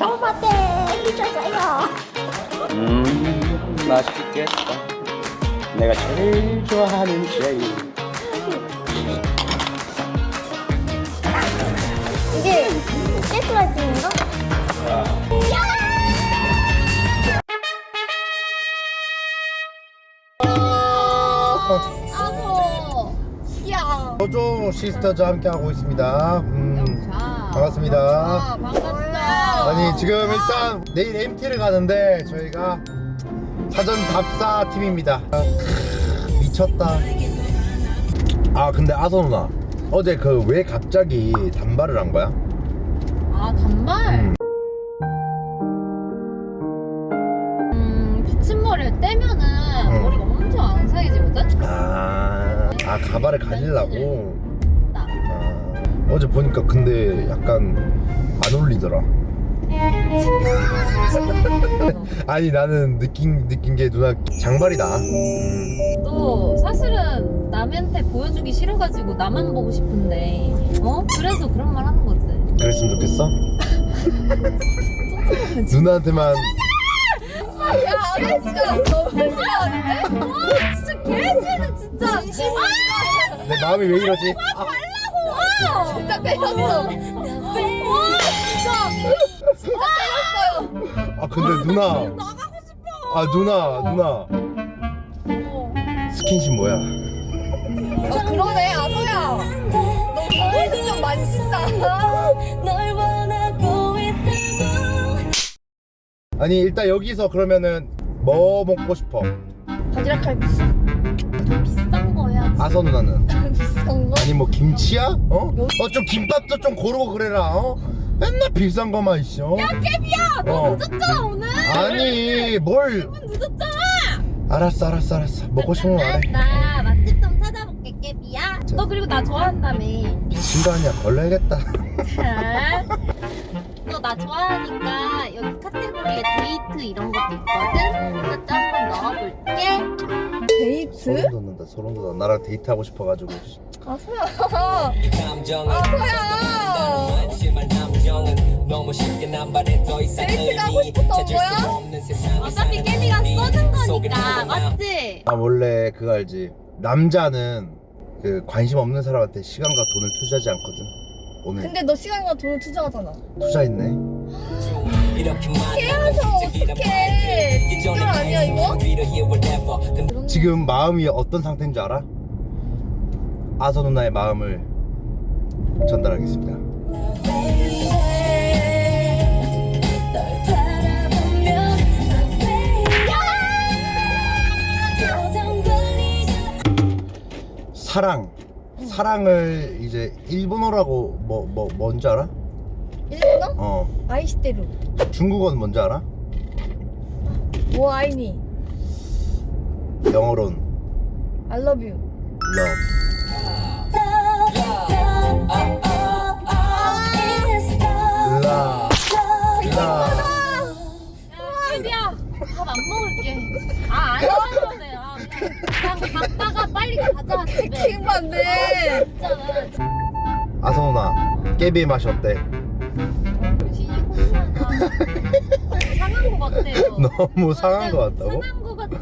저마대 미쳤어요. 음 맛있겠다 내가 제일 좋아하는 제이 이게 깨스라이팅인가? 아서 야. 조종 시스터즈 함께 하고 있습니다. 음, 반갑습니다. 아, 반갑다. 아니 지금 일단 내일 MT를 가는데 저희가 사전 답사 팀입니다. 아, 미쳤다. 아 근데 아서 누나 어제 그 왜 갑자기 단발을 한 거야? 아 단발. 음. 음 붙임머리를 떼면은 응. 머리가 엄청 앙상해지거든. 아, 아 가발을 가리려고. 나. 아, 어제 보니까 근데 약간 안 어울리더라. 아니 나는 느낀 느낀 게 누나 장발이다. 음. 또 사실은 남한테 보여주기 싫어가지고 나만 보고 싶은데 어 그래서 그런 말 하는 거지. 그랬으면 좋겠어? 누나한테만 야, 나 진짜 너무 싫어하는데? 와, 진짜 개새는 진짜. 아, 내 마음이 왜 이러지? 아, 와, 진짜 때렸어. 와, 진짜. 진짜 때렸어요. 아 근데 누나 나가고 싶어. 아 누나 누나 스킨십 뭐야? 아, 그러네, 아서야. 너좀 많이 쓴다. 아니 일단 여기서 그러면은 뭐 먹고 싶어? 바지락 칼국수. 좀 비싼 거 해야지. 아서 누나는 비싼 거? 아니 뭐 김치야? 어? 어 좀 김밥도 좀 고르고 그래라 어? 맨날 비싼 거만 있어 야, 깨비야! 너 어. 늦었잖아, 오늘. 아니 뭘 늦었잖아. 알았어 알았어 알았어 먹고 싶은 거 말해 나 맛집 좀 찾아볼게, 깨비야. 자. 너 그리고 나 좋아한다며. 미친 거 아니야 걸려야겠다 너 나 좋아하니까 여기 카테고리에 데이트 이런 것도 있거든? 그것도 한번 넣어볼게. 데이트? 소름 돋는다 소름 돋아 나랑 데이트하고 싶어가지고 아, 소야. 감정을 아, 소야. 함정은 너무 쉽게 남발해 더 이상 데이트 가고 의미 싶었던 찾을 거야? 수 없는 세상에 어차피 깨비가 우리 써준 거니까. 맞지? 나 원래 그거 알지 남자는 그 관심 없는 사람한테 시간과 돈을 투자하지 않거든 오늘 근데 너 시간과 돈을 투자하잖아. 투자했네 깨어서 어떡해. 진짜 이전에 아니야, 이거? 지금 마음이 어떤 상태인 줄 알아? 아서 누나의 마음을 전달하겠습니다 사랑 사랑을 이제 일본어라고 뭐 뭐 뭔지 알아? 일본어? 어 아이시테루. 중국어는 뭔지 알아? 뭐 아이니? 영어로는 I love you. love 갔다가 빨리 가자, 집에. 킹 받네. 진짜. 아서 누나 깨비의 맛이 어때? 상한 거 같아요. 너무 상한 거 같다고? 상한 거 같아.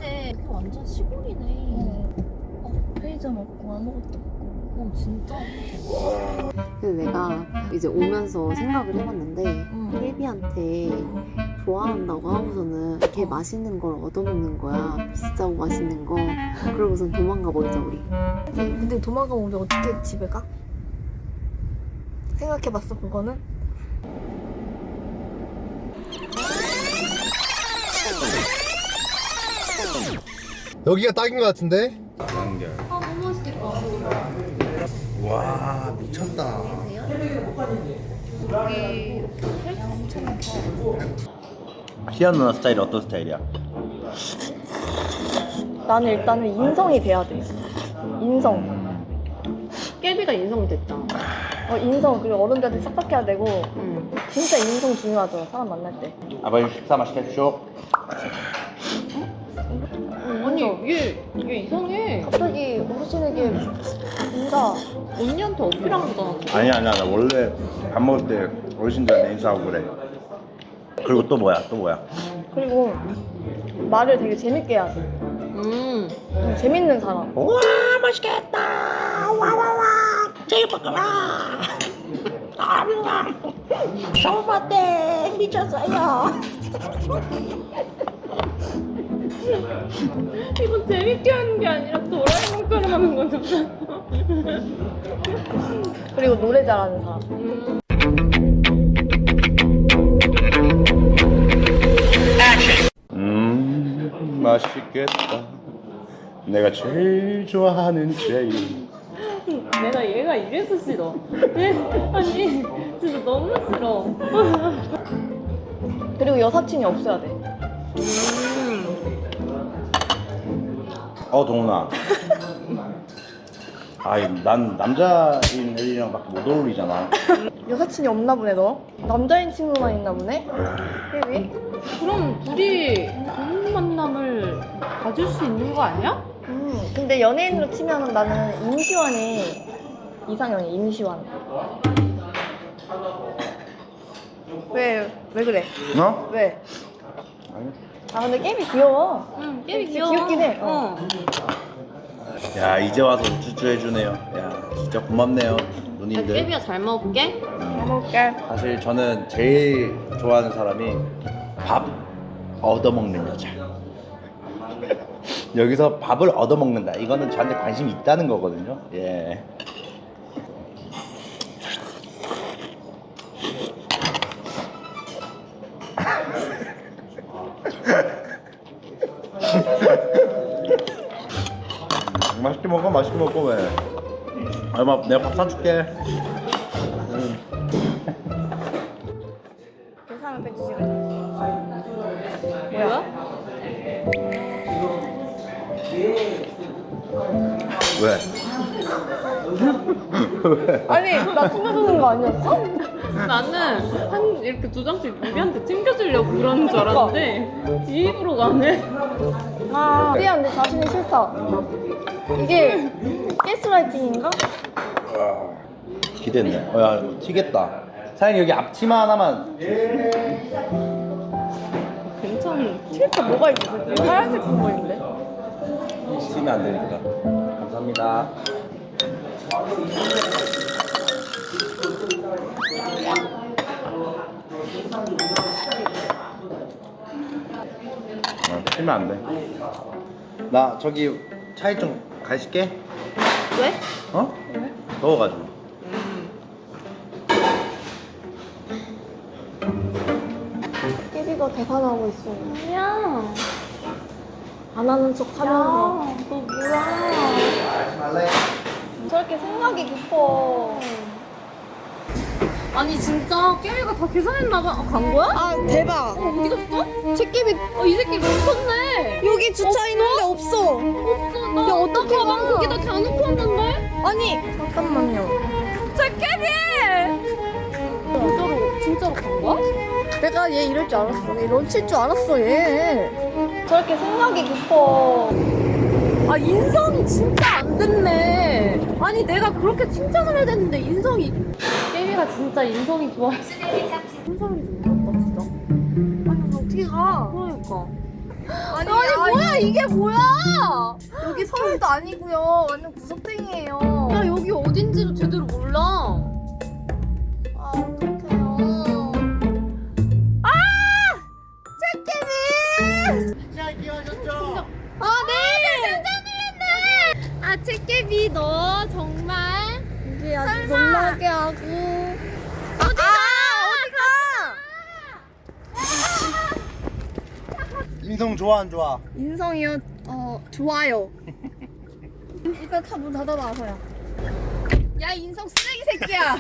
완전 시골이네. 어, 편의점 없고 아무것도 없고. 어 진짜. 근데 내가 이제 오면서 생각을 해봤는데 혜비한테 좋아한다고 하고서는 걔 맛있는 걸 얻어먹는 거야 비싸고 맛있는 거 그러고선 도망가 버리자 우리 근데 도망가면 우리 어떻게 집에 가? 생각해봤어 그거는? 여기가 딱인 거 같은데? 아 너무 맛있겠다. 와 미쳤다 희연 누나 스타일이 어떤 스타일이야? 나는 일단은 인성이 돼야 돼. 인성. 깨비가 인성이 됐다. 어, 인성. 그리고 어른들한테 싹싹해야 되고. 진짜 인성 중요하잖아 사람 만날 때. 아버님 식사 맛있게 해주쇼 아니 얘, 얘 이상해. 갑자기 어르신에게 뭔가 언니한테 어필한 거잖아. 아니 아니야. 나 원래 밥 먹을 때 어르신들한테 인사하고 그래 그리고 또 뭐야? 또 뭐야? 그리고 말을 되게 재밌게 해야 돼. 음. 음, 재밌는 사람. 와 맛있겠다. 와와와. 제육볶음아. 소바떼 미쳤어요. 이건 재밌게 하는 게 아니라 도라에몽처럼 하는 거잖아. 그리고 노래 잘하는 사람. 음 맛있겠다. 내가 제일 좋아하는 제육. 내가 얘가 이래서 싫어. 얘, 아니, 진짜 너무 싫어. 그리고 여사친이 없어야 돼. 어 동훈아. 아이 난 남자인 애들이랑 밖에 못 어울리잖아. 여사친이 없나 보네 너. 남자인 친구만 있나 보네. 혜비? 그럼 둘이 좋은 만남을 가질 수 있는 거 아니야? 음, 근데 연예인으로 치면은 나는 임시완이 이상형이 임시완. 왜, 왜 그래? 어? 왜? 아니. 아 근데 게임이 귀여워. 응, 게임이 귀엽긴 해. 어. 야 이제 와서 우쭈쭈 해주네요. 야 진짜 고맙네요 누님들. 깨비야 잘 먹을게. 잘 먹을게. 사실 저는 제일 좋아하는 사람이 밥 얻어먹는 여자. 여기서 밥을 얻어먹는다. 이거는 저한테 관심이 있다는 거거든요. 예. 맛있게 먹어, 맛있게 먹어 왜? 얼마 내가 밥 사줄게. 계산을 빼주시고. 뭐야? 왜? 왜? 아니 나 챙겨주는 거 아니었어? 나는 한 이렇게 두 장씩 우리한테 챙겨주려고 그러는 줄 알았는데 지 입으로 가네. 아 미안한데 자신이 싫다. 이게 가스라이팅인가? 기대했네. 어, 야, 이거 튀겠다. 사장님 여기 앞치마 하나만. 괜찮은. 싫다 뭐가 있어? 하얀색 거 있는데? 튀면 안 되니까. 감사합니다. 아, 튀면 안 돼. 나 저기 차에 좀 가실게. 왜? 어? 왜? 더워가지고. 혜비가 계산하고 있어. 야, 안 하는 척 하면서. 너 뭐야? 저렇게 생각이 깊어. 아니 진짜 깨비가 다 계산했나봐. 아, 간 거야? 아 대박. 어디 갔어? 책임이 어, 이 새끼 미쳤네. 여기 주차 있는데 없어. 없어. 나, 야, 어떡해, 나 가방 나. 거기다 대놓고 왔는데? 아니 잠깐만요. 책임이! 진짜로, 진짜로 간 거야? 내가 얘 이럴 줄 알았어. 얘 런칠 줄 알았어 얘. 저렇게 생각이 깊어. 아 인성이 진짜 안 됐네. 아니 내가 그렇게 칭찬을 해야 되는데 인성이 깨비가 진짜 인성이 좋아. 인성이 좋다 진짜. 아니 어떻게 가? 그러니까. 아니, 아니 뭐야 이게 뭐야? 여기 서울도 아니고요. 완전 구석탱이에요. 나 여기 어딘지도 제대로 몰라. 책깨비 너 정말 이게 아주 설마. 놀라게 하고. 어디 인성 좋아 안 좋아? 인성이요. 어 좋아요. 일단 다 문 닫아놔서요. 야 인성 쓰레기 새끼야.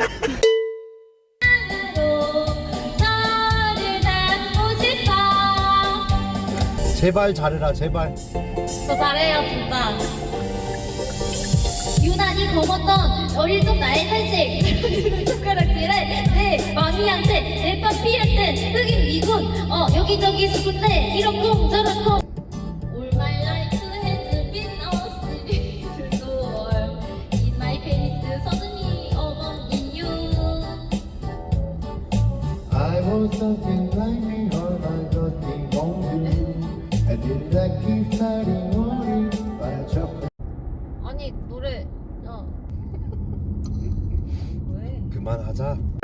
제발 잘해라 제발 저 잘해요 진짜. 유난히 검었던 어릴 적 나의 탈색 손가락질을 내 마미한테 내 빠삐한테 흑인 미군 어 여기저기 수군데 이렇고 저렇고 All my life has been a street door In my face suddenly over in you I was something like me or I got thing on you I did like it starting morning 아니 노래 그만하자